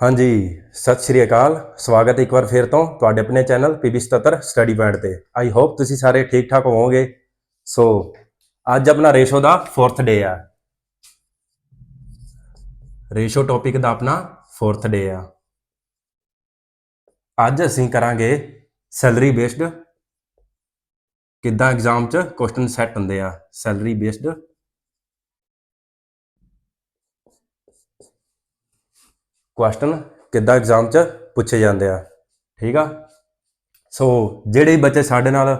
ਹਾਂਜੀ, ਸਤਿ ਸ਼੍ਰੀ ਅਕਾਲ। ਸਵਾਗਤ ਹੈ ਇੱਕ ਵਾਰ ਫੇਰ ਤੋਂ ਤੁਹਾਡੇ ਆਪਣੇ ਚੈਨਲ ਪੀਬੀ 77 ਸਟੱਡੀ ਪੁਆਇੰਟ ਤੇ। ਆਈ ਹੋਪ ਤੁਸੀਂ ਸਾਰੇ ਠੀਕ ਠਾਕ ਹੋਵੋਗੇ। ਸੋ ਅੱਜ ਆਪਣਾ ਰੇਸ਼ੋ ਦਾ 4th ਡੇ ਆ। ਰੇਸ਼ੋ ਟੌਪਿਕ ਦਾ ਆਪਣਾ 4th ਡੇ ਆ। ਅੱਜ ਅਸੀਂ ਕਰਾਂਗੇ ਸੈਲਰੀ ਬੇਸਡ ਕਿੱਦਾਂ ਐਗਜ਼ਾਮ 'ਚ ਕੁਐਸਚਨ ਸੈੱਟ ਹੁੰਦੇ ਆ। ਸੈਲਰੀ ਬੇਸਡ ਕੁਐਸਚਨ ਕਿੱਦਾਂ ਐਗਜ਼ਾਮ 'ਚ ਪੁੱਛੇ ਜਾਂਦੇ ਆ, ਠੀਕ ਆ? ਸੋ ਜਿਹੜੇ ਬੱਚੇ ਸਾਡੇ ਨਾਲ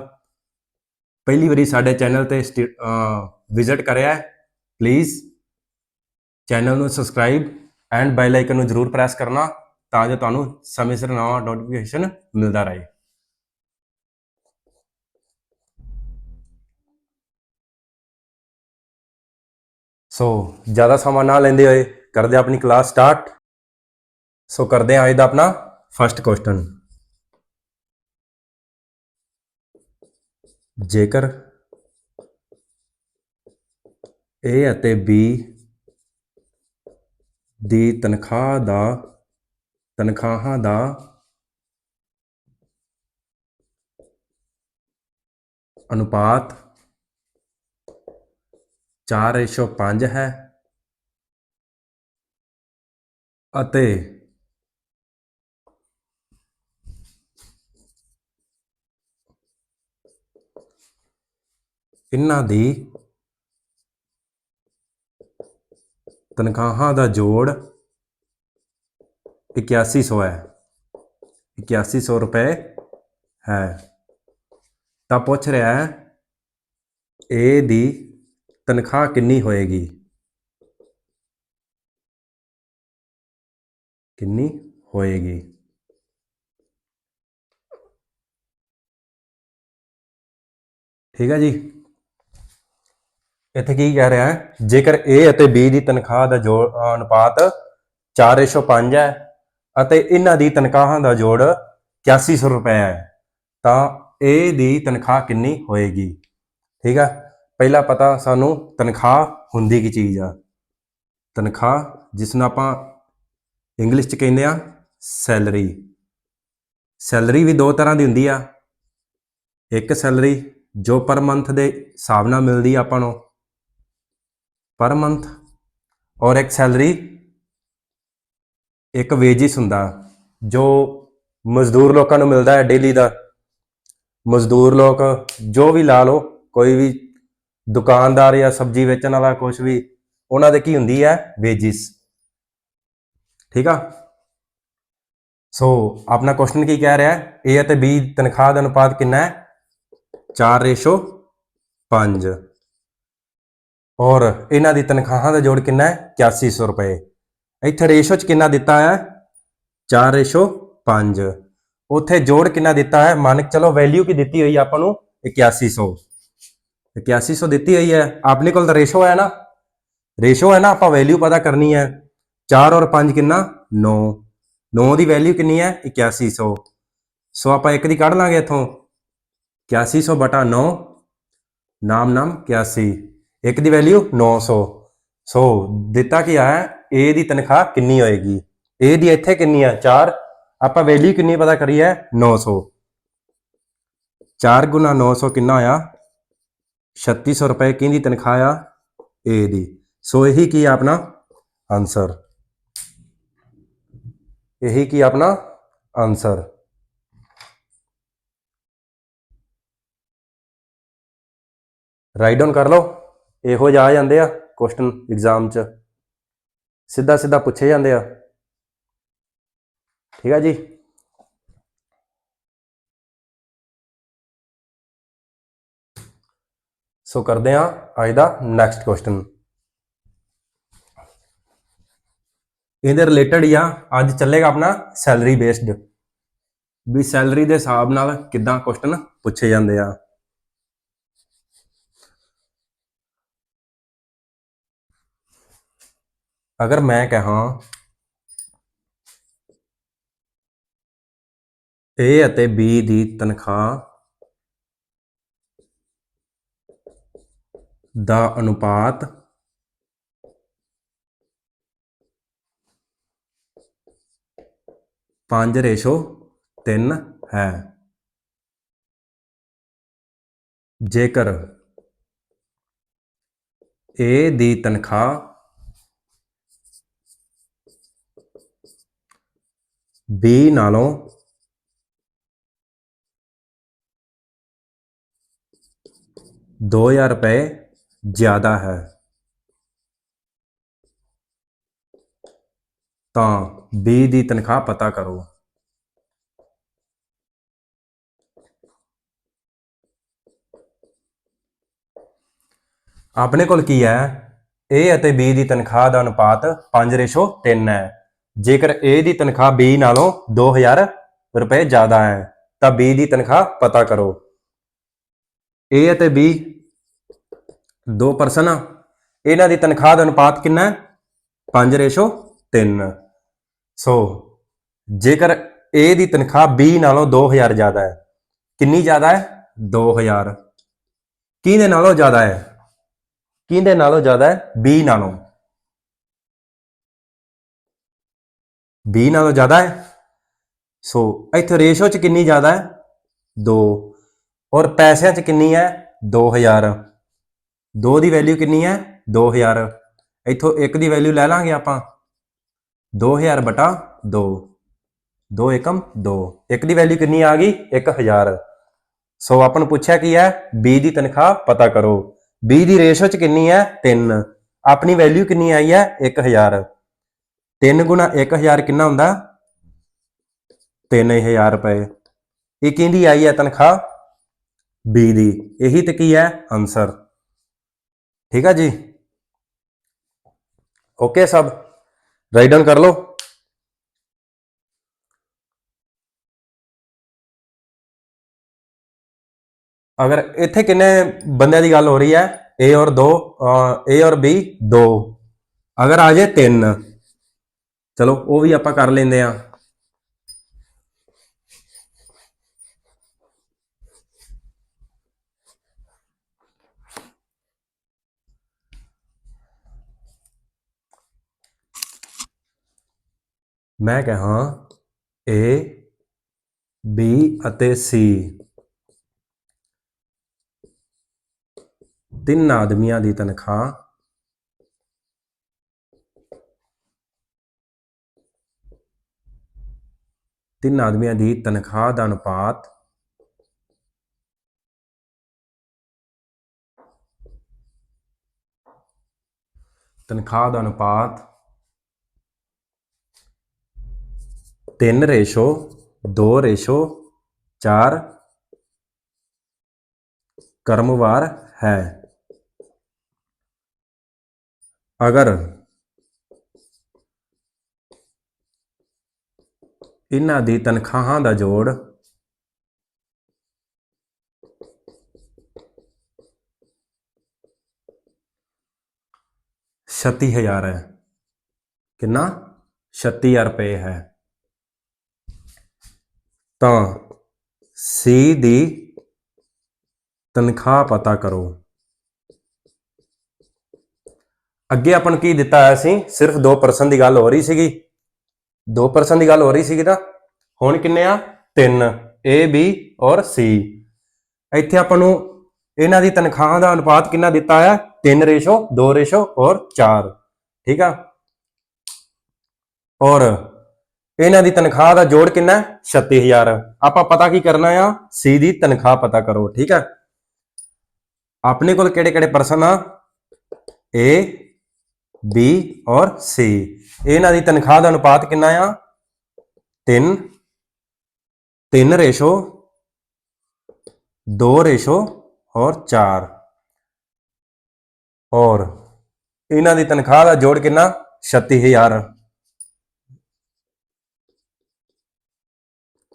ਪਹਿਲੀ ਵਾਰੀ ਸਾਡੇ ਚੈਨਲ ਤੇ ਵਿਜ਼ਿਟ ਕਰਿਆ ਹੈ ਪਲੀਜ਼ ਚੈਨਲ ਨੂੰ ਸਬਸਕ੍ਰਾਈਬ ਐਂਡ ਬੈਲ ਆਈਕਨ ਨੂੰ ਜ਼ਰੂਰ ਪ੍ਰੈਸ ਕਰਨਾ ਤਾਂ ਜੋ ਤੁਹਾਨੂੰ ਸਮੇਂ ਸਿਰ ਨਵਾਂ ਨੋਟੀਫਿਕੇਸ਼ਨ ਮਿਲਦਾ ਰਹੇ। ਸੋ ਜ਼ਿਆਦਾ ਸਮਾਂ ਨਾ ਲੈਂਦੇ ਹੋਏ ਕਰਦੇ ਆਪਣੀ ਕਲਾਸ ਸਟਾਰਟ ਸੋ ਕਰਦੇ ਹਾਂ ਅੱਜ ਦਾ ਆਪਣਾ ਫਰਸਟ ਕੁਐਸਚਨ ਜੇਕਰ A ਅਤੇ B ਦੀ ਤਨਖਾਹ ਦਾ, ਤਨਖਾਹਾਂ ਦਾ ਅਨੁਪਾਤ 4:5 ਹੈ ਅਤੇ ਇਹਨਾਂ ਦੀ ਤਨਖਾਹਾਂ ਦਾ ਜੋੜ 8100 ਹੈ। 8100 ਰੁਪਏ ਹੈ। ਤਾਂ ਪੁੱਛ ਰਿਹਾ ਹੈ, A ਦੀ ਤਨਖਾਹ ਕਿੰਨੀ ਹੋਏਗੀ? ਕਿੰਨੀ ਹੋਏਗੀ? ਠੀਕ ਹੈ ਜੀ। ਇੱਥੇ ਕੀ ਕਹਿ ਰਿਹਾ ਹੈ? ਜੇਕਰ A ਅਤੇ B ਦੀ ਤਨਖਾਹ ਦਾ ਜੋੜ ਅ, ਅਨੁਪਾਤ 4:5 ਹੈ ਅਤੇ ਇਹਨਾਂ ਦੀ ਤਨਖਾਹਾਂ ਦਾ ਜੋੜ 8100 ਰੁਪਏ ਹੈ ਤਾਂ A ਦੀ ਤਨਖਾਹ ਕਿੰਨੀ ਹੋਏਗੀ? ਠੀਕ ਹੈ? ਪਹਿਲਾ ਪਤਾ ਸਾਨੂੰ ਤਨਖਾਹ ਹੁੰਦੀ ਕੀ ਚੀਜ਼ ਆ? ਤਨਖਾਹ ਜਿਸ ਨੂੰ ਆਪਾਂ ਇੰਗਲਿਸ਼ ਚ ਕਹਿੰਦੇ ਆ ਸੈਲਰੀ। ਸੈਲਰੀ ਵੀ ਦੋ ਤਰ੍ਹਾਂ ਦੀ ਹੁੰਦੀ ਆ। ਇੱਕ ਸੈਲਰੀ ਜੋ ਪਰ ਮੰਥ ਦੇ ਹਿਸਾਬ ਨਾਲ ਮਿਲਦੀ ਆ ਆਪਾਂ ਨੂੰ ਪਰ ਮੰਥ। ਔਰ ਇੱਕ ਸੈਲਰੀ, ਇੱਕ ਵੇਜਿਸ ਹੁੰਦਾ, ਜੋ ਮਜ਼ਦੂਰ ਲੋਕਾਂ ਨੂੰ ਮਿਲਦਾ ਹੈ ਡੇਲੀ ਦਾ। ਮਜ਼ਦੂਰ ਲੋਕ ਜੋ ਵੀ ਲਾ ਲਓ, ਕੋਈ ਵੀ ਦੁਕਾਨਦਾਰ ਜਾਂ ਸਬਜ਼ੀ ਵੇਚਣ ਵਾਲਾ ਕੁਝ ਵੀ, ਉਹਨਾਂ ਦੇ ਕੀ ਹੁੰਦੀ ਹੈ? ਵੇਜਿਸ ਠੀਕ ਆ? ਸੋ ਆਪਣਾ ਕੁਐਸਚਨ ਕੀ ਕਹਿ ਰਿਹਾ ਹੈ? A ਅਤੇ B ਤਨਖਾਹ ਦਾ ਅਨੁਪਾਤ ਕਿੰਨਾ ਹੈ? 4:5 ਔਰ ਇਹਨਾਂ ਦੀ ਤਨਖਾਹਾਂ ਦਾ ਜੋੜ ਕਿੰਨਾ ਹੈ? 8100 ਰੁਪਏ। ਇੱਥੇ ਰੇਸ਼ੋ ਚ ਕਿੰਨਾ ਦਿੱਤਾ ਹੈ? 4:5 ਉੱਥੇ ਜੋੜ ਕਿੰਨਾ ਦਿੱਤਾ ਹੈ? ਮੰਨ ਕੇ ਚਲੋ ਵੈਲਿਊ ਕੀ ਦਿੱਤੀ ਹੋਈ ਹੈ ਆਪਾਂ ਨੂੰ? 8100 8100 ਦਿੱਤੀ ਹੋਈ ਹੈ। ਆਪਣੇ ਕੋਲ ਤਾਂ ਰੇਸ਼ੋ ਹੈ ਨਾ? ਰੇਸ਼ੋ ਹੈ ਨਾ, ਆਪਾਂ ਵੈਲਿਊ ਪਤਾ ਕਰਨੀ ਹੈ। 4 ਔਰ 5 ਕਿੰਨਾ? 9 9 ਦੀ ਵੈਲਿਊ ਕਿੰਨੀ ਹੈ? 8100 ਸੋ। ਆਪਾਂ ਇੱਕ ਦੀ ਕੱਢ ਲਾਂਗੇ ਇੱਥੋਂ। 8100 ਬਟਾ 9 ਨਾਮ ਨਾਮ 81 ਇੱਕ ਦੀ ਵੈਲਿਊ 900 ਸੋ। ਦਿੱਤਾ ਕੀ ਆ? A ਦੀ ਤਨਖਾਹ ਕਿੰਨੀ ਹੋਏਗੀ? A ਦੀ ਇੱਥੇ ਕਿੰਨੀ ਆ? 4 ਆਪਾਂ ਵੈਲਿਊ ਕਿੰਨੀ ਪਤਾ ਕਰੀ ਹੈ 900 4 ਗੁਣਾ 900 ਕਿੰਨਾ ਆਇਆ 3600 ਰੁਪਏ ਕਿਹਦੀ ਤਨਖਾਹ ਆ? A ਦੀ। ਸੋ ਇਹੀ ਕੀ ਆ ਆਪਣਾ? ਆਨਸਰ ਇਹੀ ਕੀ ਆਪਣਾ? ਆਨਸਰ ਰਾਈਟ ਡਾਊਨ ਕਰ ਲਓ। ਇਹੋ ਜਿਹਾ ਆ ਜਾਂਦੇ ਆ ਕੁਐਸਚਨ ਐਗਜ਼ਾਮ 'ਚ। ਸਿੱਧਾ ਸਿੱਧਾ ਪੁੱਛੇ ਜਾਂਦੇ ਆ। ਠੀਕ ਆ ਜੀ? ਸੋ ਕਰਦੇ ਆ ਅੱਜ ਦਾ ਨੈਕਸਟ ਕੁਐਸਚਨ ਇਹਦੇ ਰਿਲੇਟਡ ਹੀ ਆ, ਅੱਜ ਚੱਲੇਗਾ ਆਪਣਾ ਸੈਲਰੀ ਬੇਸਡ ਵੀ ਸੈਲਰੀ ਦੇ ਹਿਸਾਬ ਨਾਲ ਕਿੱਦਾਂ ਕੁਐਸਚਨ ਪੁੱਛੇ ਜਾਂਦੇ ਆ। ਅਗਰ ਮੈਂ ਕਹਾਂ A ਅਤੇ B ਦੀ ਤਨਖਾਹ ਦਾ ਅਨੁਪਾਤ ਪੰਜ ਰੇਸ਼ੋ 3 ਹੈ। ਜੇਕਰ A ਦੀ ਤਨਖਾਹ B ਨਾਲੋਂ ਦੋ ਹਜ਼ਾਰ ਰੁਪਏ ਜ਼ਿਆਦਾ ਹੈ। ਤਾਂ B ਦੀ ਤਨਖਾਹ ਪਤਾ ਕਰੋ। ਆਪਣੇ ਕੋਲ ਕੀ ਹੈ? A ਅਤੇ B ਦੀ ਤਨਖਾਹ ਦਾ ਅਨੁਪਾਤ 5:3 ਹੈ। ਜੇਕਰ A ਦੀ ਤਨਖਾਹ B ਨਾਲੋਂ 2000 ਰੁਪਏ ਜ਼ਿਆਦਾ ਹੈ, ਤਾਂ B ਦੀ ਤਨਖਾਹ ਪਤਾ ਕਰੋ। A ਅਤੇ B ਦੋ ਪਰਸਨ ਆ ਇਹਨਾਂ ਦੀ ਤਨਖਾਹ ਦਾ ਅਨੁਪਾਤ ਕਿੰਨਾ ਹੈ? 5:3 ਸੋ ਜੇਕਰ A ਦੀ ਤਨਖਾਹ B ਨਾਲੋਂ 2000 ਜ਼ਿਆਦਾ ਹੈ, ਕਿੰਨੀ ਜ਼ਿਆਦਾ ਹੈ? 2000 ਕਿਹਦੇ ਨਾਲੋਂ ਜ਼ਿਆਦਾ ਹੈ? ਕਿਹਦੇ ਨਾਲੋਂ ਜ਼ਿਆਦਾ ਹੈ? B ਨਾਲੋਂ। B ਨਾਲੋਂ ਜ਼ਿਆਦਾ ਹੈ। ਸੋ ਇੱਥੇ ਰੇਸ਼ੋ ਚ ਕਿੰਨੀ ਜ਼ਿਆਦਾ ਹੈ? 2 ਔਰ ਪੈਸਿਆਂ ਚ ਕਿੰਨੀ ਹੈ? 2000 2 ਦੀ ਵੈਲਿਊ ਕਿੰਨੀ ਹੈ? 2000 ਇੱਥੋਂ 1 ਦੀ ਵੈਲਿਊ ਲੈ ਲਾਂਗੇ ਆਪਾਂ। 2000 ਬਟਾ 2 2 ਏਕਮ 2 1 ਦੀ ਵੈਲਿਊ ਕਿੰਨੀ ਆ ਗਈ? 1000 ਸੋ ਆਪਾਂ ਨੂੰ ਪੁੱਛਿਆ ਕੀ ਹੈ? B ਦੀ ਤਨਖਾਹ ਪਤਾ ਕਰੋ। B ਦੀ ਰੇਸ਼ੋ ਚ ਕਿੰਨੀ ਹੈ? 3 ਆਪਣੀ ਵੈਲਿਊ ਕਿੰਨੀ ਆਈ ਹੈ? 1000 3 ਗੁਣਾ 1000 ਕਿੰਨਾ ਹੁੰਦਾ? 3000 ਰੁਪਏ। ਇਹ ਕਿਹਦੀ ਆਈ ਹੈ ਤਨਖਾਹ? ਬੀ ਦੀ। ਇਹੀ ਤੇ ਕੀ ਹੈ? ਆਨਸਰ ਠੀਕ ਹੈ ਜੀ? ਓਕੇ ਸਭ। ਰਾਈਟ ਡਾਊਨ ਕਰ ਲਓ। ਅਗਰ ਇੱਥੇ ਕਿੰਨੇ ਬੰਦਿਆਂ ਦੀ ਗੱਲ ਹੋ ਰਹੀ ਹੈ? A ਔਰ 2 A ਔਰ B 2 ਅਗਰ ਆ ਜੇ 3 ਚਲੋ, ਉਹ ਵੀ ਆਪਾਂ ਕਰ ਲੈਂਦੇ ਆ ਮੈਂ ਕਹਾਂ, A, B ਅਤੇ C ਤਿੰਨ ਆਦਮੀਆਂ ਦੀ ਤਨਖਾਹ ਤਿੰਨ ਆਦਮੀਆਂ ਦੀ ਤਨਖਾਹ ਦਾ ਅਨੁਪਾਤ ਤਨਖਾਹ ਦਾ ਅਨੁਪਾਤ 3 ਰੇਸ਼ੋ 2 ਰੇਸ਼ੋ 4 ਕਰਮਵਾਰ ਹੈ। ਅਗਰ ਇਹਨਾਂ ਦੀ ਤਨਖਾਹਾਂ ਦਾ ਜੋੜ ਛੱਤੀ ਹਜ਼ਾਰ ਹੈ। ਕਿੰਨਾ? 36000 ਰੁਪਏ ਹੈ। ਤਾਂ ਸੀ ਦੀ ਤਨਖਾਹ ਪਤਾ ਕਰੋ। ਅੱਗੇ ਆਪਾਂ ਨੂੰ ਕੀ ਦਿੱਤਾ ਹੈ ਸੀ? ਸਿਰਫ 2% ਦੀ ਗੱਲ ਹੋ ਰਹੀ ਸੀਗੀ। 2% ਦੀ ਗੱਲ ਹੋ ਰਹੀ ਸੀਗੀ ਤਾਂ। ਹੁਣ ਕਿੰਨੇ ਆ? 3 A, B ਔਰ C ਇੱਥੇ ਆਪਾਂ ਨੂੰ ਇਹਨਾਂ ਦੀ ਤਨਖਾਹਾਂ ਦਾ ਅਨੁਪਾਤ ਕਿੰਨਾ ਦਿੱਤਾ ਆ? 3 ਰੇਸ਼ੋ 2 ਰੇਸ਼ੋ ਔਰ 4 ਠੀਕ ਆ? ਔਰ ਇਹਨਾਂ ਦੀ ਤਨਖਾਹ ਦਾ ਜੋੜ ਕਿੰਨਾ ਹੈ? 36000 ਆਪਾਂ ਪਤਾ ਕੀ ਕਰਨਾ ਆ? C ਦੀ ਤਨਖਾਹ ਪਤਾ ਕਰੋ, ਠੀਕ ਹੈ ਆਪਣੇ ਕੋਲ ਕਿਹੜੇ ਕਿਹੜੇ ਪਰਸਨ ਆ? A, B ਔਰ C ਇਹਨਾਂ ਦੀ ਤਨਖਾਹ ਦਾ ਅਨੁਪਾਤ ਕਿੰਨਾ ਆ? 3 3 ਰੇਸ਼ੋ। 2 ਰੇਸ਼ੋ ਔਰ 4 ਔਰ ਇਹਨਾਂ ਦੀ ਤਨਖਾਹ ਦਾ ਜੋੜ ਕਿੰਨਾ? 36000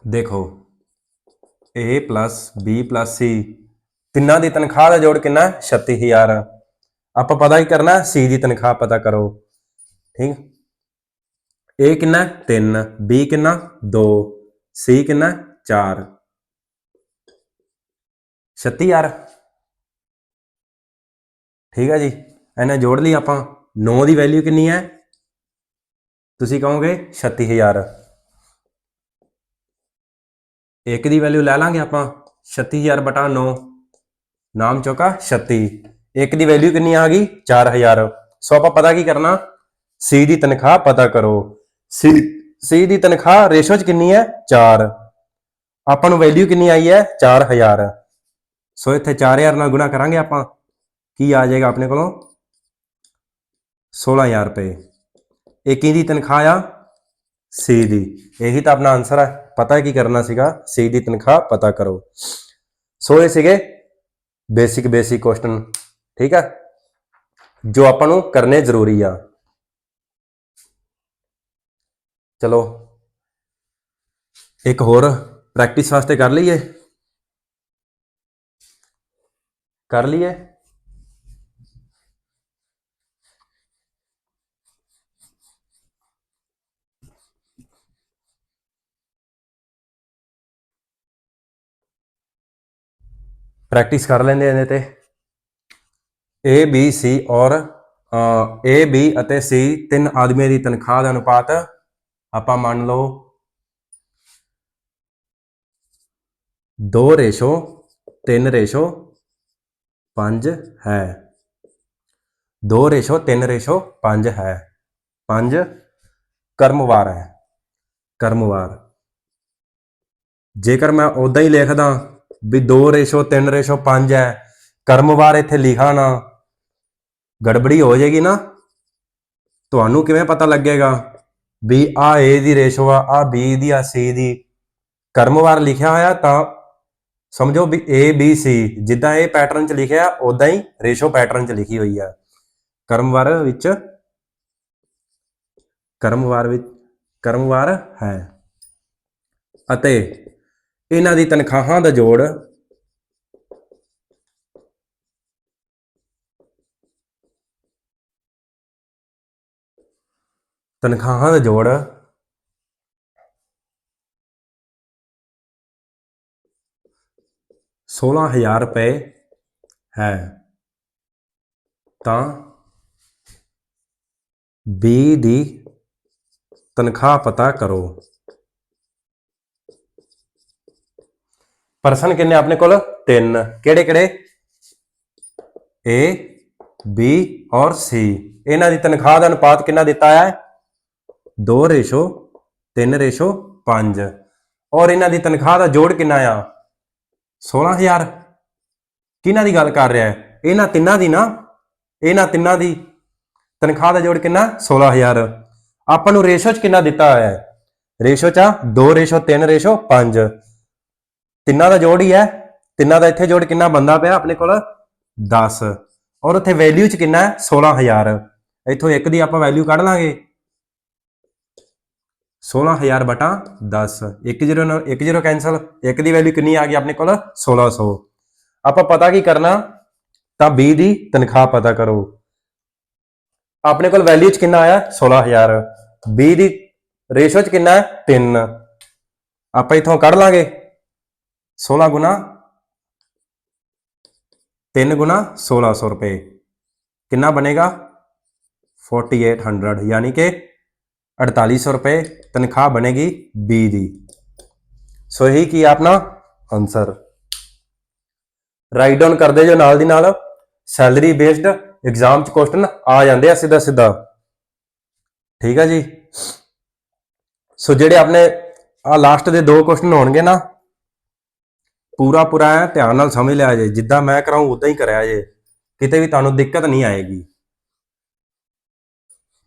ਦੇਖੋ A B C ਤਿੰਨਾਂ ਦੀ ਤਨਖਾਹ ਦਾ ਜੋੜ ਕਿੰਨਾ? ਹੈ? 36000 ਆਪਾਂ ਪਤਾ ਹੀ ਕਰਨਾ? ਹੈ, C ਦੀ ਤਨਖਾਹ ਪਤਾ ਕਰੋ। ਠੀਕ? A ਕਿੰਨਾ 3 B ਕਿੰਨਾ? 2 C ਕਿੰਨਾ 4 36000 ਠੀਕ ਹੈ ਜੀ। ਇਹਨੇ ਜੋੜ ਲਈ ਆਪਾਂ। 9 ਦੀ ਵੈਲਿਊ ਕਿੰਨੀ ਹੈ? ਤੁਸੀਂ ਕਹੋਗੇ 36000 ਇੱਕ ਦੀ ਵੈਲਿਊ ਲੈ ਲਾਂਗੇ ਆਪਾਂ। 36000 ਬਟਾ 9 ਨਾਮ ਚੌਕਾ 36 ਇੱਕ ਦੀ ਵੈਲਿਊ ਕਿੰਨੀ ਆ ਗਈ? 4000 ਸੋ ਆਪਾਂ ਪਤਾ ਕੀ ਕਰਨਾ? ਸੀ ਦੀ ਤਨਖਾਹ ਪਤਾ ਕਰੋ। ਸੀ ਸੀ ਦੀ ਤਨਖਾਹ ਰੇਸ਼ੋ ਚ ਕਿੰਨੀ ਹੈ? 4 ਆਪਾਂ ਨੂੰ ਵੈਲਿਊ ਕਿੰਨੀ ਆਈ ਹੈ? 4000 ਸੋ ਇੱਥੇ 4000 ਨਾਲ ਗੁਣਾ ਕਰਾਂਗੇ ਆਪਾਂ, ਕੀ ਆ ਜਾਏਗਾ ਆਪਣੇ ਕੋਲੋਂ? 16000 ਰੁਪਏ। ਇਹ ਕਿਹਦੀ ਤਨਖਾਹ ਆ? ਸੀ ਦੀ। ਇਹੀ ਤਾਂ ਆਪਣਾ ਆਨਸਰ ਹੈ। ਪਤਾ ਕੀ ਕਰਨਾ ਸੀਗਾ? ਸੀ ਦੀ ਤਨਖਾਹ ਪਤਾ ਕਰੋ। ਸੋ ਇਹ ਸੀਗੇ ਬੇਸਿਕ ਬੇਸਿਕ ਕੁਐਸਚਨ ਠੀਕ ਹੈ? ਜੋ ਆਪਾਂ ਨੂੰ ਕਰਨੇ ਜ਼ਰੂਰੀ ਆ। ਚਲੋ। ਇੱਕ ਹੋਰ ਪ੍ਰੈਕਟਿਸ ਵਾਸਤੇ ਕਰ ਲਈਏ। ਕਰ ਲਈਏ। ਪ੍ਰੈਕਟਿਸ ਕਰ ਲੈਂਦੇ ਇਹਦੇ ਤੇ। A B C ਔਰ ਅ, A B ਅਤੇ C ਤਿੰਨ ਆਦਮੀਆਂ ਦੀ ਤਨਖਾਹ ਦਾ ਅਨੁਪਾਤ ਆਪਾਂ ਮੰਨ ਲਓ 2 ਰੇਸ਼ੋ 3 ਰੇਸ਼ੋ 5 ਹੈ। 2 ਰੇਸ਼ੋ 3 ਰੇਸ਼ੋ 5 ਹੈ। 5 ਕਰਮਵਾਰ ਹੈ। ਕਰਮਵਾਰ। ਜੇਕਰ ਮੈਂ ਉਦਾਂ ਹੀ ਲਿਖਦਾ ਵੀ 2 ਰੇਸ਼ੋ 3 ਰੇਸ਼ੋ 5 ਹੈ, ਕਰਮਵਾਰ ਇੱਥੇ ਲਿਖਾ ਨਾ, ਗੜਬੜੀ ਹੋ ਜਾਏਗੀ ਨਾ? ਤੁਹਾਨੂੰ ਕਿਵੇਂ ਪਤਾ ਲੱਗੇਗਾ? ਵੀ ਆ ਏ ਦੀ ਰੇਸ਼ੋ ਆ ਆ B ਦੀ, ਆ ਸੀ ਦੀ। ਕਰਮਵਾਰ ਲਿਖਿਆ ਹੋਇਆ ਤਾਂ ਸਮਝੋ ਵੀ ਏ ਬੀ ਸੀ ਜਿੱਦਾਂ ਇਹ ਪੈਟਰਨ ਚ ਲਿਖਿਆ ਉਦਾਂ ਹੀ ਰੇਸ਼ੋ ਪੈਟਰਨ ਚ ਲਿਖੀ ਹੋਈ ਆ। ਕਰਮਵਾਰ ਵਿੱਚ ਕਰਮਵਾਰ ਵਿੱਚ ਕਰਮਵਾਰ ਹੈ। ਅਤੇ ਇਹਨਾਂ ਦੀ ਤਨਖਾਹਾਂ ਦਾ ਜੋੜ ਤਨਖਾਹਾਂ ਦਾ ਜੋੜ। ਸੋਲਾਂ ਹਜ਼ਾਰ ਰੁਪਏ ਹੈ। ਤਾਂ ਬੀ ਦੀ ਤਨਖਾਹ ਪਤਾ ਕਰੋ। ਪਰਸਨ ਕਿੰਨੇ ਆਪਣੇ ਕੋਲ? ਤਿੰਨ। ਕਿਹੜੇ ਕਿਹੜੇ? A, B ਔਰ C ਇਹਨਾਂ ਦੀ ਤਨਖਾਹ ਦਾ ਅਨੁਪਾਤ ਕਿੰਨਾ ਦਿੱਤਾ ਹੈ? 2 ਰੇਸ਼ੋ 3 ਰੇਸ਼ੋ 5 ਔਰ ਇਹਨਾਂ ਦੀ ਤਨਖਾਹ ਦਾ ਜੋੜ ਕਿੰਨਾ ਆ? 16000 ਕਿਹਨਾਂ ਦੀ ਗੱਲ ਕਰ ਰਿਹਾ ਹੈ? ਇਹਨਾਂ ਤਿੰਨਾਂ ਦੀ ਨਾ। ਇਹਨਾਂ ਤਿੰਨਾਂ ਦੀ ਤਨਖਾਹ ਦਾ ਜੋੜ ਕਿੰਨਾ? 16000 ਆਪਾਂ ਨੂੰ ਰੇਸ਼ੋ ਚ ਕਿੰਨਾ ਦਿੱਤਾ ਹੋਇਆ ਹੈ? ਰੇਸ਼ੋ ਚ 2 ਰੇਸ਼ੋ 3 ਰੇਸ਼ੋ 5 ਤਿੰਨਾਂ ਦਾ ਜੋੜ ਹੀ ਹੈ। ਤਿੰਨਾਂ ਦਾ ਇੱਥੇ ਜੋੜ ਕਿੰਨਾ ਬੰਦਾ ਪਿਆ ਆਪਣੇ ਕੋਲ? 10 ਔਰ ਉੱਥੇ ਵੈਲਿਊ ਚ ਕਿੰਨਾ ਹੈ? 16000 ਇੱਥੋਂ ਇੱਕ ਦੀ ਆਪਾਂ ਵੈਲਿਊ ਕੱਢ ਲਾਂਗੇ। 16000 ਬਟਾ 10 1 0 ਨਾਲ 1 0 ਕੈਨਸਲ ਇੱਕ ਦੀ ਵੈਲਿਊ ਕਿੰਨੀ ਆ ਗਈ ਆਪਣੇ ਕੋਲ 1600 ਆਪਾਂ ਪਤਾ ਕੀ ਕਰਨਾ ਤਾਂ B ਦੀ ਤਨਖਾਹ ਪਤਾ ਕਰੋ ਆਪਣੇ ਕੋਲ ਵੈਲਿਊ ਚ ਕਿੰਨਾ ਆਇਆ 16000 B ਦੀ ਰੇਸ਼ੋ ਚ ਕਿੰਨਾ ਹੈ 3 ਆਪਾਂ ਇਥੋਂ ਕੱਢ ਲਾਂਗੇ 16 ਗੁਣਾ 3 ਗੁਣਾ 1600 ਰੁਪਏ ਕਿੰਨਾ ਬਣੇਗਾ 4800 ਯਾਨੀ ਕਿ 4800 ਰੁਪਏ ਤਨਖਾਹ ਬਣੇਗੀ B ਦੀ ਸੋ ਇਹੀ ਕੀ ਆ ਆਪਣਾ ਆਨਸਰ ਰਾਈਟ ਡਾਊਨ ਕਰਦੇ ਜੋ ਨਾਲ ਦੀ ਨਾਲ ਸੈਲਰੀ ਬੇਸਡ ਐਗਜ਼ਾਮ ਚ ਕੁਐਸਚਨ ਆ ਜਾਂਦੇ ਆ ਸਿੱਧਾ ਸਿੱਧਾ ਠੀਕ ਆ ਜੀ ਸੋ ਜਿਹੜੇ ਆਪਣੇ ਆ ਲਾਸਟ ਦੇ ਦੋ ਕੁਐਸਚਨ ਹੋਣਗੇ ਨਾ ਪੂਰਾ ਪੂਰਾ ਧਿਆਨ ਨਾਲ ਸਮਝ ਲਿਆ ਜੇ ਜਿੱਦਾਂ ਮੈਂ ਕਰਾਉਂ ਉਦਾਂ ਹੀ ਕਰਿਆ ਜੇ ਕਿਤੇ ਵੀ ਤੁਹਾਨੂੰ ਦਿੱਕਤ ਨਹੀਂ ਆਏਗੀ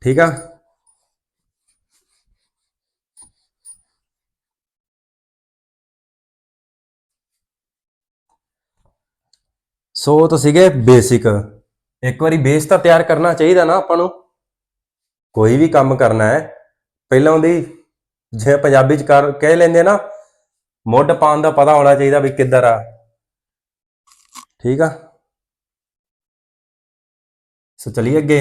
ਠੀਕ ਆ ਸੋ ਉਹ ਤਾਂ ਸੀਗੇ ਬੇਸਿਕ ਇੱਕ ਵਾਰੀ ਬੇਸ ਤਾਂ ਤਿਆਰ ਕਰਨਾ ਚਾਹੀਦਾ ਨਾ ਆਪਾਂ ਨੂੰ। ਕੋਈ ਵੀ ਕੰਮ ਕਰਨਾ ਹੈ। ਪਹਿਲਾਂ ਉਹਦੀ ਜੇ ਪੰਜਾਬੀ ਚ ਕਰ ਕਹਿ ਲੈਂਦੇ ਨਾ, ਮੁੱਢ ਪਾਉਣ ਦਾ ਪਤਾ ਹੋਣਾ ਚਾਹੀਦਾ ਵੀ ਕਿੱਧਰ ਆ। ਠੀਕ ਆ? ਸੋ ਚਲਿਏ ਅੱਗੇ।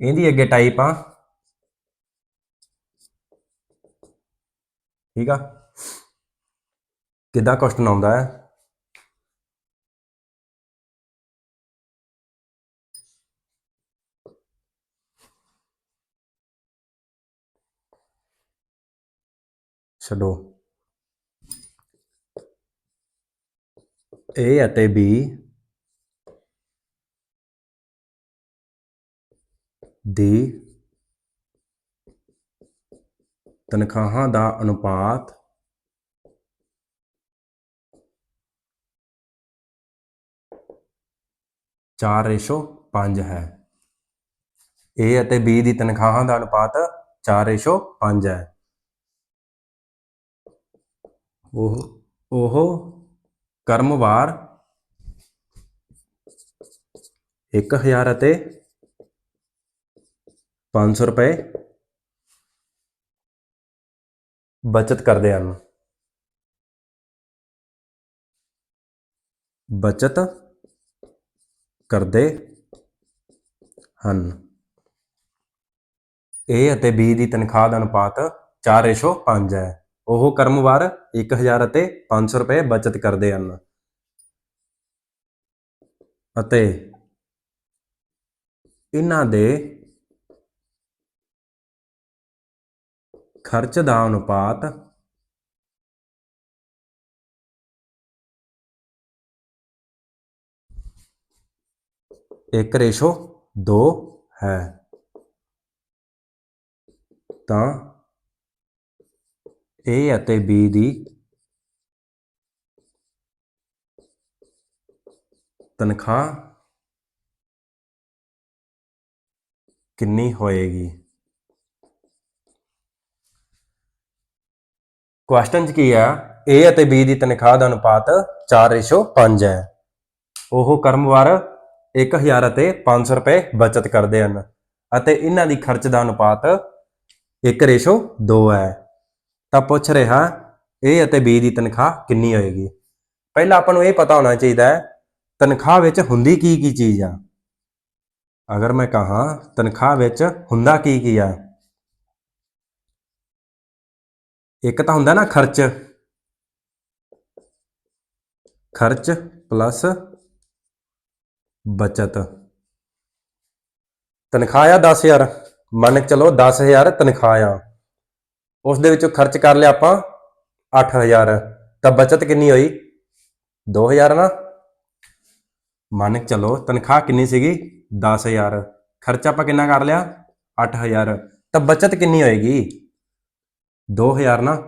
ਇਹਦੀ ਅੱਗੇ ਟਾਈਪ ਆ। ਠੀਕ ਆ? ਕਿੱਦਾਂ ਕੁਐਸਚਨ ਆਉਂਦਾ ਹੈ? ਛੱਡੋ। A ਅਤੇ B ਦੀ ਤਨਖਾਹਾਂ ਦਾ ਅਨੁਪਾਤ ਚਾਰ ਰੇਸ਼ੋ ਪੰਜ ਹੈ। A ਅਤੇ B ਦੀ ਤਨਖਾਹਾਂ ਦਾ ਅਨੁਪਾਤ 4 ਰੇਸ਼ੋ 5 ਹੈ। ਉਹ ਉਹ ਕਰਮਵਾਰ 1000 ਅਤੇ 500 ਰੁਪਏ ਬਚਤ ਕਰਦੇ ਹਨ। ਬਚਤ ਕਰਦੇ ਹਨ। A ਅਤੇ B ਦੀ ਤਨਖਾਹ ਦਾ ਅਨੁਪਾਤ 4:5 ਹੈ। ਉਹ ਕਰਮਵਾਰ 1000 ਅਤੇ 500 ਰੁਪਏ ਬਚਤ ਕਰਦੇ ਹਨ। ਅਤੇ ਇਹਨਾਂ ਦੇ ਖਰਚ ਦਾ ਅਨੁਪਾਤ ਇੱਕ ਰੇਸ਼ੋ 2 ਹੈ। ਤਾਂ A ਅਤੇ B ਦੀ ਤਨਖਾਹ ਕਿੰਨੀ ਹੋਏਗੀ? ਕੁਐਸਚਨ ਚ ਕੀ ਆ? A ਅਤੇ B ਦੀ ਤਨਖਾਹ ਦਾ ਅਨੁਪਾਤ 4:5 ਹੈ। ਉਹ ਕਰਮਵਾਰ 1000 ਅਤੇ 500 ਰੁਪਏ ਬਚਤ ਕਰਦੇ ਹਨ ਅਤੇ ਇਹਨਾਂ ਦੀ ਖਰਚ ਦਾ ਅਨੁਪਾਤ 1:2 ਹੈ। ਤਾਂ ਪੁੱਛ ਰਿਹਾ, A ਅਤੇ B ਦੀ ਤਨਖਾਹ ਕਿੰਨੀ ਹੋਏਗੀ? ਪਹਿਲਾਂ ਆਪਾਂ ਨੂੰ ਇਹ ਪਤਾ ਹੋਣਾ ਚਾਹੀਦਾ ਹੈ, ਤਨਖਾਹ ਵਿੱਚ ਹੁੰਦੀ ਕੀ ਕੀ ਚੀਜ਼ ਆ? ਅਗਰ ਮੈਂ ਕਹਾਂ, ਤਨਖਾਹ ਵਿੱਚ ਹੁੰਦਾ ਕੀ ਕੀ ਆ? ਇੱਕ ਤਾਂ ਹੁੰਦਾ ਨਾ ਖਰਚ। ਖਰਚ ਪਲੱਸ ਬਚਤ। ਤਨਖਾਹ ਆ 10000 ਮੰਨ ਕੇ ਚਲੋ 10000 ਤਨਖਾਹ ਆ। ਉਸ ਦੇ ਵਿੱਚੋਂ ਖਰਚ ਕਰ ਲਿਆ ਆਪਾਂ 8000 ਤਾਂ ਬਚਤ ਕਿੰਨੀ ਹੋਈ? 2000 ਨਾ? ਮੰਨ ਕੇ ਚਲੋ, ਤਨਖਾਹ ਕਿੰਨੀ ਸੀਗੀ? 10000 ਖਰਚ ਆਪਾਂ ਕਿੰਨਾ ਕਰ ਲਿਆ? 8000 ਤਾਂ ਬਚਤ ਕਿੰਨੀ ਹੋਏਗੀ? 2000 ਨਾ?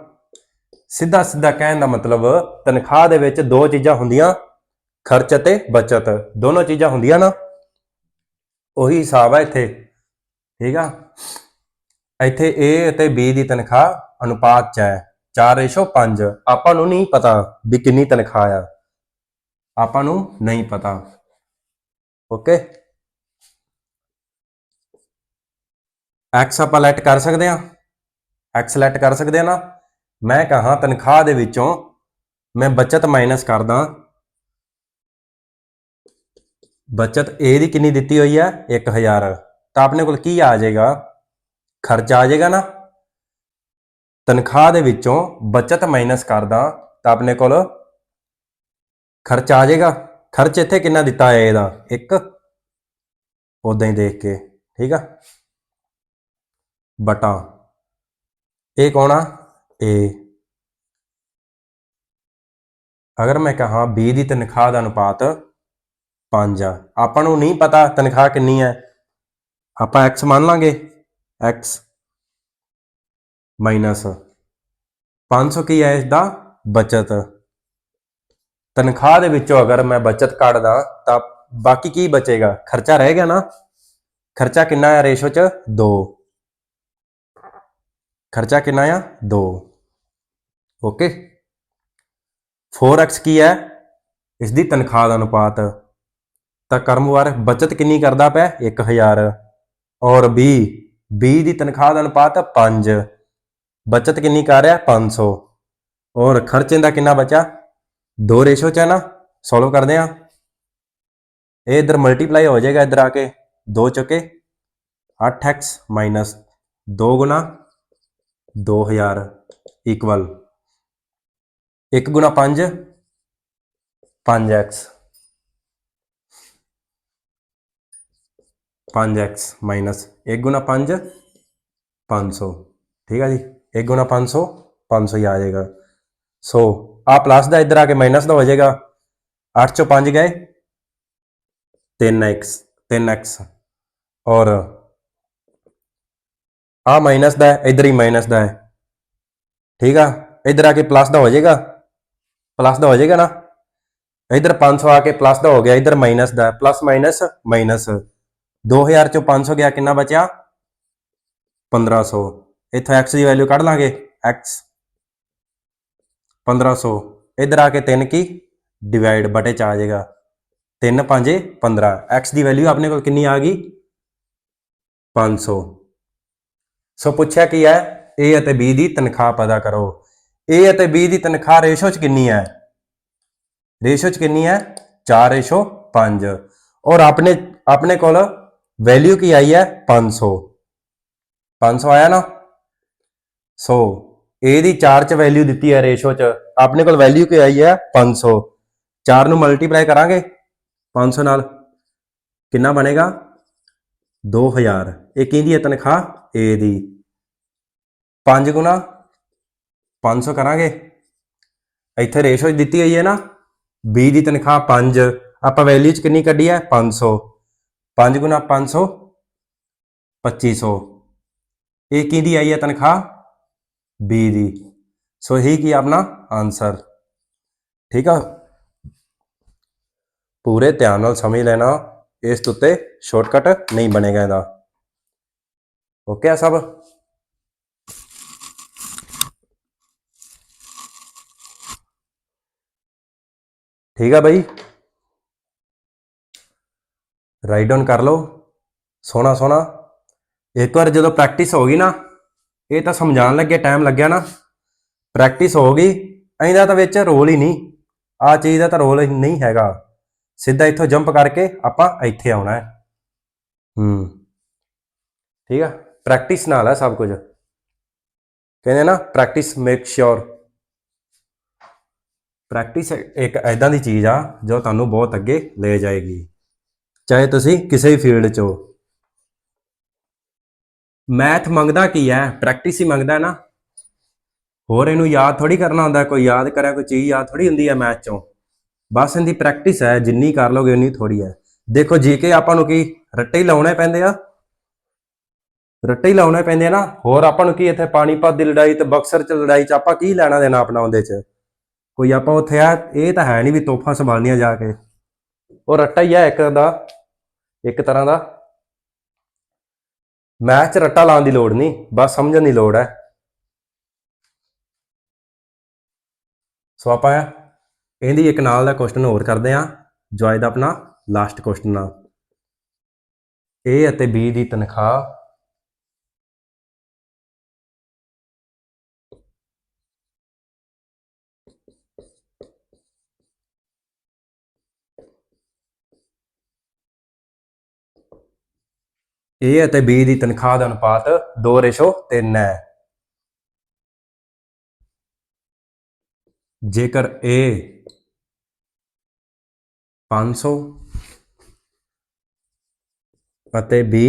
ਸਿੱਧਾ ਸਿੱਧਾ ਕਹਿਣ ਦਾ ਮਤਲਬ, ਤਨਖਾਹ ਦੇ ਵਿੱਚ ਦੋ ਚੀਜ਼ਾਂ ਹੁੰਦੀਆਂ, ਖਰਚ ਅਤੇ ਬਚਤ। ਦੋਨੋਂ ਚੀਜ਼ਾਂ ਹੁੰਦੀਆਂ ਨਾ? ਉਹੀ ਹਿਸਾਬ ਆ ਇੱਥੇ। ਠੀਕ ਆ? ਇੱਥੇ A ਅਤੇ B ਦੀ ਤਨਖਾਹ ਅਨੁਪਾਤ ਚ ਹੈ। 4:5 ਆਪਾਂ ਨੂੰ ਨਹੀਂ ਪਤਾ ਵੀ ਕਿੰਨੀ ਤਨਖਾਹ ਆ। ਆਪਾਂ ਨੂੰ ਨਹੀਂ ਪਤਾ। ਓਕੇ ਐਕਸ ਆਪਾਂ ਲੈਟ ਕਰ ਸਕਦੇ ਆ ਐਕਸ ਲੈਟ ਕਰ ਸਕਦੇ ਆ ਨਾ। ਮੈਂ ਕਹਾ ਤਨਖਾਹ ਦੇ ਵਿੱਚੋਂ ਮੈਂ ਬਚਤ ਮਾਈਨਸ ਕਰਦਾ ਬਚਤ A ਦੀ ਕਿੰਨੀ ਦਿੱਤੀ ਹੋਈ ਹੈ? 1000 ਤਾਂ ਆਪਣੇ ਕੋਲ ਕੀ ਆ ਜਾਏਗਾ? ਖਰਚਾ ਆ ਜਾਏਗਾ ਨਾ। ਤਨਖਾਹ ਦੇ ਵਿੱਚੋਂ ਬਚਤ ਮਾਈਨਸ ਕਰਦਾ ਤਾਂ ਆਪਣੇ ਕੋਲ ਖਰਚਾ ਆ ਜਾਏਗਾ। ਖਰਚ ਇੱਥੇ ਕਿੰਨਾ ਦਿੱਤਾ ਹੈ ਇਹਦਾ? ਇੱਕ। ਉਦਾਂ ਹੀ ਦੇਖ ਕੇ, ਠੀਕ ਆ? ਬਟਾ। ਇਹ ਕੌਣ ਆ? A ਅਗਰ ਮੈਂ ਕਹਾਂ B ਦੀ ਤਨਖਾਹ ਦਾ ਅਨੁਪਾਤ 5 ਆ। ਆਪਾਂ ਨੂੰ ਨਹੀਂ ਪਤਾ ਤਨਖਾਹ ਕਿੰਨੀ ਹੈ। ਆਪਾਂ x ਮੰਨ ਲਾਂਗੇ। X ਮਾਈਨਸ 500 ਕੀ ਹੈ ਇਸ ਦਾ ਬਚਤ। ਤਨਖਾਹ ਦੇ ਵਿੱਚੋਂ ਅਗਰ ਮੈਂ ਬਚਤ ਕੱਢਦਾ, ਤਾਂ ਬਾਕੀ ਕੀ ਬਚੇਗਾ? ਖਰਚਾ ਰਹਿ ਗਿਆ ਨਾ? ਖਰਚਾ ਕਿੰਨਾ ਆ ਰੇਸ਼ੋ ਚ? 2 ਖਰਚਾ ਕਿੰਨਾ ਆ? 2 ਓਕੇ। 4x ਕੀ ਹੈ? ਇਸ ਦੀ ਤਨਖਾਹ ਦਾ ਅਨੁਪਾਤ। ਤਾਂ ਕਰਮਵਾਰ ਬਚਤ ਕਿੰਨੀ ਕਰਦਾ ਪਿਆ? 1000 ਔਰ B B ਦੀ ਤਨਖਾਹ ਦਾ ਅਨੁਪਾਤ 5 ਬਚਤ ਕਿੰਨੀ ਕਰ ਰਿਹਾ? 500 ਔਰ ਖਰਚੇ ਦਾ ਕਿੰਨਾ ਬਚਾ 2 ਰੇਸ਼ੋ ਚ ਹੈ ਨਾ, ਸੋਲਵ ਕਰਦੇ ਆ। ਇਹ ਇਧਰ ਮਲਟੀਪਲਾਈ ਹੋ ਜਾਏਗਾ ਇਧਰ ਆ ਕੇ 2 ਚੁੱਕੇ। 8x 2 ਗੁਣਾ 2000 ਇਕੁਅਲ 1 ਗੁਣਾ 5 5x 5x 1 ਗੁਣਾ 5 500 ਠੀਕ ਆ ਜੀ 1 ਗੁਣਾ 500 500 ਹੀ ਆ ਜਾਏਗਾ ਸੋ ਆ ਪਲੱਸ ਦਾ ਇੱਧਰ ਆ ਕੇ ਮਾਈਨਸ ਦਾ ਹੋ ਜਾਏਗਾ 8 ਚੋਂ 5 ਗਏ 3x 3x ਔਰ ਆ ਮਾਈਨਸ ਦਾ ਹੈ ਇਧਰ ਹੀ ਮਾਈਨਸ ਦਾ ਹੈ ਠੀਕ ਆ ਇਧਰ ਆ ਕੇ ਪਲੱਸ ਦਾ ਹੋ ਜਾਏਗਾ ਪਲੱਸ ਦਾ ਹੋ ਜਾਏਗਾ ਨਾ ਇਧਰ 500 ਆ ਕੇ ਪਲੱਸ ਦਾ ਹੋ ਗਿਆ ਇਧਰ ਮਾਈਨਸ ਦਾ ਪਲੱਸ ਮਾਈਨਸ ਮਾਈਨਸ 2000 ਚੋਂ 500 ਗਿਆ, ਕਿੰਨਾ ਬਚਿਆ? 1500 ਇੱਥੋਂ x ਦੀ ਵੈਲਿਊ ਕੱਢ ਲਾਂਗੇ, x 1500 ਇਧਰ ਆ ਕੇ 3 ਕੀ? ਡਿਵਾਈਡ ਬਟੇ ਚ ਆ ਜਾਏਗਾ। 3 5 15 x ਦੀ ਵੈਲਿਊ ਆਪਣੇ ਕੋਲ ਕਿੰਨੀ ਆ ਗਈ? 500 ਸੋ। ਪੁੱਛਿਆ ਕੀ ਹੈ? A ਅਤੇ B ਦੀ ਤਨਖਾਹ ਪਤਾ ਕਰੋ। A ਅਤੇ B ਦੀ ਤਨਖਾਹ ਰੇਸ਼ੋ ਚ ਕਿੰਨੀ ਹੈ? ਰੇਸ਼ੋ ਚ ਕਿੰਨੀ ਹੈ? 4 ਰੇਸ਼ੋ 5 ਔਰ ਆਪਣੇ ਆਪਣੇ ਕੋਲ ਵੈਲਿਊ ਕੀ ਆਈ ਹੈ? 500 500 ਆਇਆ ਨਾ? ਸੋ A ਦੀ 4 ਚ ਵੈਲਿਊ ਦਿੱਤੀ ਹੈ ਰੇਸ਼ੋ ਚ। ਆਪਣੇ ਕੋਲ ਵੈਲਿਊ ਕੀ ਆਈ ਹੈ? 500 4 ਨੂੰ ਮਲਟੀਪਲਾਈ ਕਰਾਂਗੇ। 500 ਨਾਲ ਕਿੰਨਾ ਬਣੇਗਾ? 2000 ਇਹ ਕਿਹਦੀ ਹੈ ਤਨਖਾਹ? A ਦੀ। 5 ਗੁਣਾ 500 ਕਰਾਂਗੇ। ਇੱਥੇ ਰੇਸ਼ੋ ਦਿੱਤੀ ਹੋਈ ਹੈ ਨਾ? B ਦੀ ਤਨਖਾਹ 5 ਆਪਾਂ ਵੈਲਿਊ ਚ ਕਿੰਨੀ ਕੱਢੀ ਹੈ? 500 5 ਗੁਣਾ 500 2500 ਇਹ ਕਿਹਦੀ ਆਈ ਹੈ ਤਨਖਾਹ? B ਦੀ। ਸੋ ਇਹੀ ਕੀ ਆਪਣਾ ਆਨਸਰ। ਠੀਕ ਆ? ਪੂਰੇ ਧਿਆਨ ਨਾਲ ਸਮਝ ਲੈਣਾ। ਇਸ ਤੋਂ ਉੱਤੇ ਸ਼ਾਰਟਕਟ ਨਹੀਂ ਬਣੇਗਾ ਇਹਦਾ। ਓਕੇ ਆ ਸਭ? ਠੀਕ ਆ ਬਈ। ਰਾਈਟ ਡਾਊਨ ਕਰ ਲਓ। ਸੋਹਣਾ ਸੋਹਣਾ। ਇੱਕ ਵਾਰ ਜਦੋਂ ਪ੍ਰੈਕਟਿਸ ਹੋ ਗਈ ਨਾ, ਇਹ ਤਾਂ ਸਮਝਾਉਣ ਲੱਗੇ ਟਾਈਮ ਲੱਗਿਆ ਨਾ। ਪ੍ਰੈਕਟਿਸ ਹੋ ਗਈ ਐਂਦਾ ਤਾਂ ਵਿੱਚ ਰੋਲ ਹੀ ਨਹੀਂ। ਆ ਚੀਜ਼ ਦਾ ਤਾਂ ਰੋਲ ਨਹੀਂ ਹੈਗਾ। ਸਿੱਧਾ ਇੱਥੋਂ ਜੰਪ ਕਰਕੇ ਆਪਾਂ ਇੱਥੇ ਆਉਣਾ ਹੈ। ਹੂੰ। ਠੀਕ ਆ? ਪ੍ਰੈਕਟਿਸ ਨਾਲ ਹੈ ਸਭ ਕੁਝ। ਕਹਿੰਦੇ ਨਾ ਪ੍ਰੈਕਟਿਸ ਮੇਕ ਸ਼ੋਰ ਪ੍ਰੈਕਟਿਸ ਇੱਕ ਐਦਾਂ ਦੀ ਚੀਜ਼ ਆ ਜੋ ਤੁਹਾਨੂੰ ਬਹੁਤ ਅੱਗੇ ਲੈ ਜਾਏਗੀ। ਚਾਹੇ ਤੁਸੀਂ ਕਿਸੇ ਵੀ ਫੀਲਡ 'ਚ ਹੋ। ਮੈਥ ਮੰਗਦਾ ਕੀ ਹੈ? ਪ੍ਰੈਕਟਿਸ ਹੀ ਮੰਗਦਾ ਨਾ। ਹੋਰ ਇਹਨੂੰ ਯਾਦ ਥੋੜੀ ਕਰਨਾ ਹੁੰਦਾ, ਕੋਈ ਯਾਦ ਕਰਿਆ, ਕੋਈ ਚੀਜ਼ ਯਾਦ ਥੋੜੀ ਹੁੰਦੀ ਹੈ ਮੈਥ 'ਚੋਂ। ਬਸ ਇਹਦੀ ਪ੍ਰੈਕਟਿਸ ਹੈ, ਜਿੰਨੀ ਕਰ ਲੋਗੇ ਉਨੀ ਥੋੜੀ ਹੈ। ਦੇਖੋ ਜੀਕੇ ਆਪਾਂ ਨੂੰ ਕੀ ਰੱਟੇ ਹੀ ਲਾਉਣੇ ਪੈਂਦੇ ਆ। ਰੱਟੇ ਹੀ ਲਾਉਣੇ ਪੈਂਦੇ ਆ ਨਾ। ਹੋਰ ਆਪਾਂ ਨੂੰ ਕੀ ਇੱਥੇ ਪਾਣੀਪਤ ਦੀ ਲੜਾਈ ਤੇ ਬਕਸਰ ਚ ਲੜਾਈ ਚ ਆਪਾਂ ਕੀ ਲੈਣਾ ਦੇਣਾ ਆਪਣਾ ਉਹਦੇ ਚ? ਕੋਈ ਆਪਾਂ ਉੱਥੇ ਆ, ਇਹ ਤਾਂ ਹੈ ਨਹੀਂ ਵੀ ਤੋਹਫਾ ਸੰਭਾਲਣੀਆਂ ਜਾ ਕੇ। ਉਹ ਰੱਟਾ ਹੀ ਹੈ ਇੱਕ ਦਾ, ਇੱਕ ਤਰ੍ਹਾਂ ਦਾ। ਮੈਚ ਚ ਰੱਟਾ ਲਾਉਣ ਦੀ ਲੋੜ ਨਹੀਂ, ਬਸ ਸਮਝਣ ਦੀ ਲੋੜ ਹੈ। ਸੋ ਆਪਾਂ ਇਹਦੀ ਇੱਕ ਨਾਲ ਦਾ ਕੁਐਸਚਨ ਹੋਰ ਕਰਦੇ ਆ ਜੋ ਦਾ ਆਪਣਾ ਲਾਸਟ ਕੁਐਸਚਨ ਆ। A ਅਤੇ B ਦੀ ਤਨਖਾਹ A ਅਤੇ B ਦੀ ਤਨਖਾਹ ਦਾ ਅਨੁਪਾਤ 2:3 ਹੈ। ਜੇਕਰ A 500 ਅਤੇ B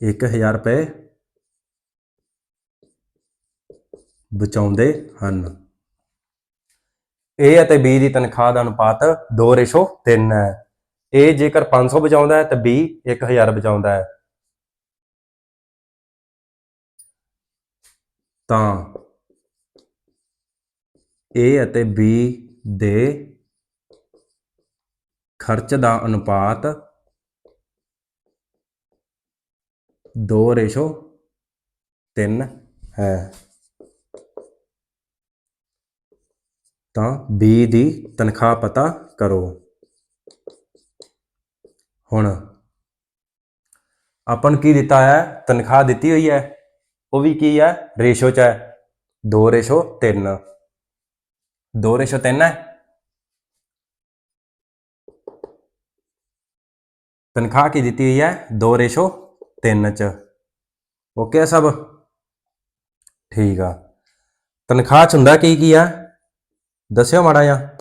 1000 ਰੁਪਏ ਬਚਾਉਂਦੇ ਹਨ। A ਅਤੇ B ਦੀ ਤਨਖਾਹ ਦਾ ਅਨੁਪਾਤ 2:3 ਹੈ। A ਜੇਕਰ 500 ਬਚਾਉਂਦਾ ਹੈ, ਤਾਂ B 1000 ਬਚਾਉਂਦਾ ਹੈ। ਤਾਂ A ਅਤੇ B ਦੇ ਖਰਚ ਦਾ ਅਨੁਪਾਤ 2:3 ਹੈ। ਤਾਂ B ਦੀ ਤਨਖਾਹ ਪਤਾ ਕਰੋ। ਹੁਣ ਆਪਾਂ ਨੂੰ ਕੀ ਦਿੱਤਾ ਹੈ? ਤਨਖਾਹ ਦਿੱਤੀ ਹੋਈ ਹੈ। ਉਹ ਵੀ ਕੀ ਹੈ? ਰੇਸ਼ੋ ਚ ਹੈ। 2:3 2:3 ਹੈ। ਤਨਖਾਹ ਕੀ ਦਿੱਤੀ ਹੋਈ ਹੈ? 2:3 ਚ। ਓਕੇ ਸਭ? ਠੀਕ ਆ। ਤਨਖਾਹ ਚ ਹੁੰਦਾ ਕੀ ਕੀ ਆ? ਦੱਸਿਓ ਮਾੜਾ ਜਿਹਾ।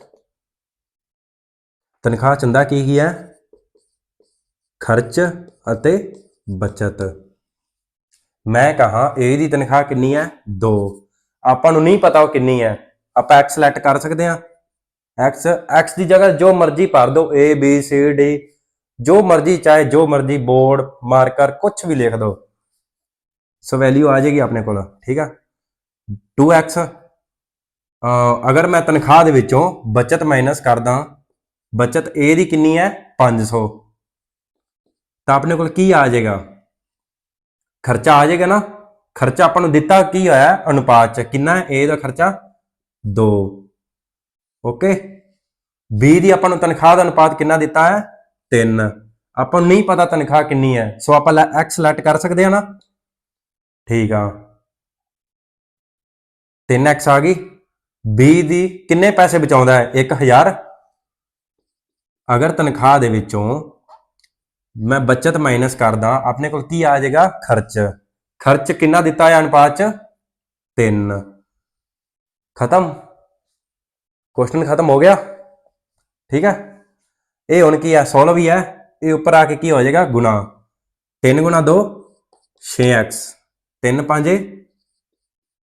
ਤਨਖਾਹ ਚ ਹੁੰਦਾ ਕੀ ਕੀ ਹੈ ਖਰਚ ਅਤੇ ਬਚਤ। ਮੈਂ ਕਹਾ, A ਦੀ ਤਨਖਾਹ ਕਿੰਨੀ ਹੈ? 2 ਆਪਾਂ ਨੂੰ ਨਹੀਂ ਪਤਾ ਉਹ ਕਿੰਨੀ ਹੈ। ਆਪਾਂ x ਸਿਲੈਕਟ ਕਰ ਸਕਦੇ ਹਾਂ। X x ਦੀ ਜਗ੍ਹਾ ਜੋ ਮਰਜ਼ੀ ਭਰ ਦਿਓ। A, b, c, d, ਜੋ ਮਰਜ਼ੀ, ਚਾਹੇ ਜੋ ਮਰਜ਼ੀ ਬੋਰਡ, ਮਾਰਕਰ ਕੁਝ ਵੀ ਲਿਖ ਦਿਓ। ਸੋ ਵੈਲਿਊ ਆ ਜਾਏਗੀ ਆਪਣੇ ਕੋਲ। ਠੀਕ ਆ? 2x ਅਹ, ਅਗਰ ਮੈਂ ਤਨਖਾਹ ਦੇ ਵਿੱਚੋਂ ਬਚਤ ਮਾਈਨਸ ਕਰਦਾ, ਬਚਤ A ਦੀ ਕਿੰਨੀ ਹੈ? 500 ਤਾਂ ਆਪਣੇ ਕੋਲ ਕੀ ਆ ਜਾਏਗਾ? ਖਰਚਾ ਆ ਜਾਏਗਾ ਨਾ? ਖਰਚਾ ਆਪਾਂ ਨੂੰ ਦਿੱਤਾ ਕੀ ਹੋਇਆ? ਅਨੁਪਾਤ ਚ। ਕਿੰਨਾ ਹੈ? A ਦਾ ਖਰਚਾ 2 ਓਕੇ B ਦੀ ਆਪਾਂ ਨੂੰ ਤਨਖਾਹ ਦਾ ਅਨੁਪਾਤ ਕਿੰਨਾ ਦਿੱਤਾ ਹੈ? 3 ਆਪਾਂ ਨੂੰ ਨਹੀਂ ਪਤਾ ਤਨਖਾਹ ਕਿੰਨੀ ਹੈ। ਸੋ ਆਪਾਂ x ਸਿਲੈਕਟ ਕਰ ਸਕਦੇ ਹਾਂ ਨਾ? ਠੀਕ ਆ। 3x ਆ ਗਈ। B ਦੀ ਕਿੰਨੇ ਪੈਸੇ ਬਚਾਉਂਦਾ ਹੈ? 1000 ਅਗਰ ਤਨਖਾਹ ਦੇ ਵਿੱਚੋਂ ਮੈਂ ਬਚਤ ਮਾਈਨਸ ਕਰਦਾ ਆਪਣੇ ਕੋਲ ਕੀ ਆ ਜਾਏਗਾ ਖਰਚ ਖਰਚ ਕਿੰਨਾ ਦਿੱਤਾ ਹੈ ਅਨੁਪਾਤ ਚ 3 ਖਤਮ ਕੁਐਸਚਨ ਖਤਮ ਹੋ ਗਿਆ ਠੀਕ ਹੈ ਇਹ ਹੁਣ ਕੀ ਹੈ ਸੋਲਵ ਹੀ ਹੈ ਇਹ ਉੱਪਰ ਆ ਕੇ ਕੀ ਹੋ ਜਾਏਗਾ ਗੁਣਾ 3 ਗੁਣਾ 2 6x 3 5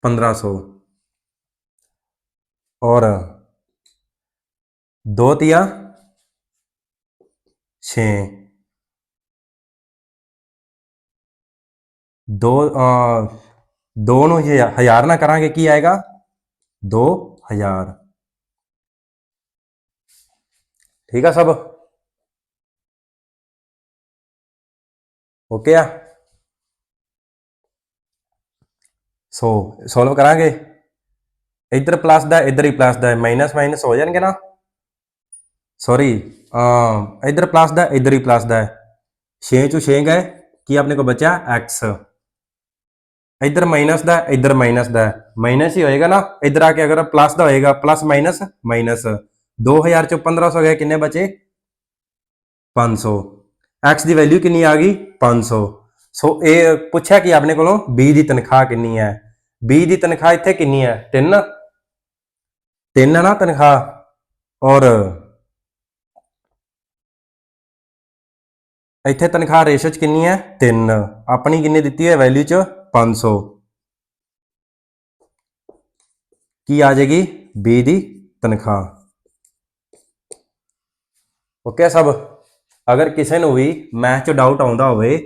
1500 और दो तिया छ ਦੋ ਅ, ਦੋ ਨੂੰ ਹਜ਼ਾ- ਹਜ਼ਾਰ ਨਾ ਕਰਾਂਗੇ ਕੀ ਆਏਗਾ 2000 ਠੀਕ ਆ ਸਭ ਓਕੇ ਆ ਸੋ ਸੋਲਵ ਕਰਾਂਗੇ ਇੱਧਰ ਪਲੱਸ ਦਾ ਇੱਧਰ ਹੀ ਪਲੱਸ ਦਾ ਮਾਈਨਸ ਮਾਈਨਸ ਹੋ ਜਾਣਗੇ ਨਾ ਸੌਰੀ ਅ ਇੱਧਰ ਪਲੱਸ ਦਾ ਇੱਧਰ ਹੀ ਪਲੱਸ ਦਾ 6 ਚੋਂ 6 ਗਏ ਕੀ ਆਪਣੇ ਕੋਲ ਬਚਿਆ x ਇੱਧਰ ਮਾਈਨਸ ਦਾ, ਇੱਧਰ ਮਾਈਨਸ ਦਾ। ਮਾਈਨਸ ਹੀ ਹੋਏਗਾ ਨਾ। ਇੱਧਰ ਆ ਕੇ ਅਗਰ ਪਲੱਸ ਦਾ ਹੋਏਗਾ ਪਲੱਸ ਮਾਈਨਸ ਮਾਈਨਸ 2000 ਚੋਂ 1500 ਗਏ, ਕਿੰਨੇ ਬਚੇ? 500 x ਦੀ ਵੈਲਿਊ ਕਿੰਨੀ ਆ ਗਈ? 500 ਸੋ। ਇਹ ਪੁੱਛਿਆ ਕਿ ਆਪਣੇ ਕੋਲੋਂ? B ਦੀ ਤਨਖਾਹ ਕਿੰਨੀ ਹੈ? B ਦੀ ਤਨਖਾਹ ਇੱਥੇ ਕਿੰਨੀ ਹੈ? 3 3 ਹੈ ਨਾ ਤਨਖਾਹ। ਔਰ ਇੱਥੇ ਤਨਖਾਹ ਰੇਸ਼ੋ ਚ ਕਿੰਨੀ ਹੈ? 3 ਆਪਣੀ ਕਿੰਨੀ ਦਿੱਤੀ ਹੈ ਵੈਲਿਊ ਚ? 500 ਕੀ ਆ ਜਾਏਗੀ? ਬੀ ਦੀ ਤਨਖਾਹ। ਓਕੇ ਸਭ, ਅਗਰ ਕਿਸੇ ਨੂੰ ਵੀ ਮੈਥ ਚ ਡਾਊਟ ਆਉਂਦਾ ਹੋਵੇ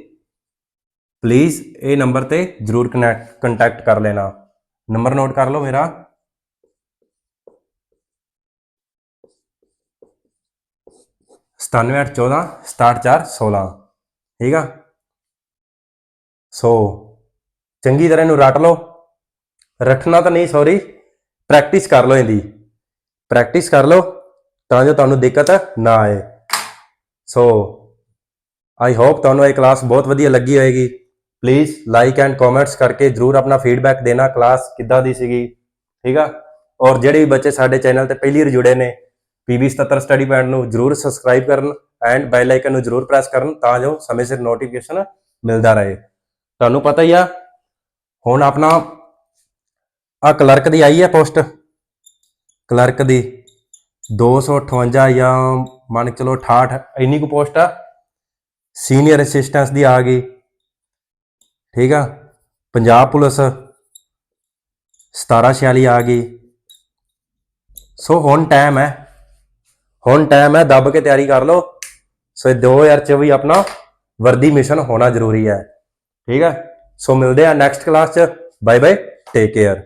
ਪਲੀਜ਼ ਇਹ ਨੰਬਰ ਤੇ ਜਰੂਰ ਕਨੈਕਟ ਕੰਟੈਕਟ ਕਰ ਲੈਣਾ। ਨੰਬਰ ਨੋਟ ਕਰ ਲਓ ਮੇਰਾ। ਸਤਾਨਵੇਂ ਅੱਠ ਚੌਦਾਂ, ਸਤਾਹਠ ਚਾਰ, ਸੋਲਾਂ। ਠੀਕ ਆ? ਸੋ ਚੰਗੀ ਤਰ੍ਹਾਂ ਇਹਨੂੰ ਰੱਟ ਲਓ। ਰੱਖਣਾ ਤਾਂ ਨਹੀਂ ਸੌਰੀ ਪ੍ਰੈਕਟਿਸ ਕਰ ਲਓ ਇਹਦੀ। ਪ੍ਰੈਕਟਿਸ ਕਰ ਲਓ, ਤਾਂ ਜੋ ਤੁਹਾਨੂੰ ਦਿੱਕਤ ਨਾ ਆਏ। ਸੋ ਆਈ ਹੋਪ ਤੁਹਾਨੂੰ ਇਹ ਕਲਾਸ ਬਹੁਤ ਵਧੀਆ ਲੱਗੀ ਹੋਏਗੀ। ਪਲੀਜ਼ ਲਾਈਕ ਐਂਡ ਕਮੈਂਟਸ ਕਰਕੇ ਜਰੂਰ ਆਪਣਾ ਫੀਡਬੈਕ ਦੇਣਾ। ਕਲਾਸ ਕਿੱਦਾਂ ਦੀ ਸੀਗੀ? ਠੀਕ ਆ? ਔਰ ਜਿਹੜੇ ਵੀ ਬੱਚੇ ਸਾਡੇ ਚੈਨਲ ਤੇ ਪਹਿਲੀ ਵਾਰ ਜੁੜੇ ਨੇ ਪੀਬੀ 77 ਸਟੱਡੀ ਪੁਆਇੰਟ ਨੂੰ ਜਰੂਰ ਸਬਸਕ੍ਰਾਈਬ ਕਰਨ ਐਂਡ ਬੈਲ ਆਈਕਨ ਨੂੰ ਜਰੂਰ ਪ੍ਰੈਸ ਕਰਨ ਤਾਂ ਜੋ ਸਮੇਂ ਸਿਰ ਨੋਟੀਫਿਕੇਸ਼ਨ ਮਿਲਦਾ ਰਹੇ। ਤੁਹਾਨੂੰ ਪਤਾ ਹੀ ਆ ਹੁਣ ਆਪਣਾ ਆ ਕਲਰਕ ਦੀ ਆਈ ਹੈ ਪੋਸਟ। ਕਲਰਕ ਦੀ 258 ਜਾਂ ਮੰਨ ਕੇ ਚਲੋ 68 ਇੰਨੀ ਕੁ ਪੋਸਟ ਆ। ਸੀਨੀਅਰ ਅਸਿਸਟੈਂਸ ਦੀ ਆ ਗਈ। ਠੀਕ ਆ? ਪੰਜਾਬ ਪੁਲਿਸ 1746 ਆ ਗਈ। ਸੋ ਹੁਣ ਟਾਈਮ ਹੈ। ਹੁਣ ਟਾਈਮ ਹੈ, ਦੱਬ ਕੇ ਤਿਆਰੀ ਕਰ ਲਓ। ਸੋ ਇਹ 2024 ਆਪਣਾ ਵਰਦੀ ਮਿਸ਼ਨ ਹੋਣਾ ਜ਼ਰੂਰੀ ਹੈ। ਠੀਕ ਹੈ ਸੋ ਮਿਲਦੇ ਆ ਨੈਕਸਟ ਕਲਾਸ ਚ ਬਾਏ ਬਾਏ ਟੇਕ ਕੇਅਰ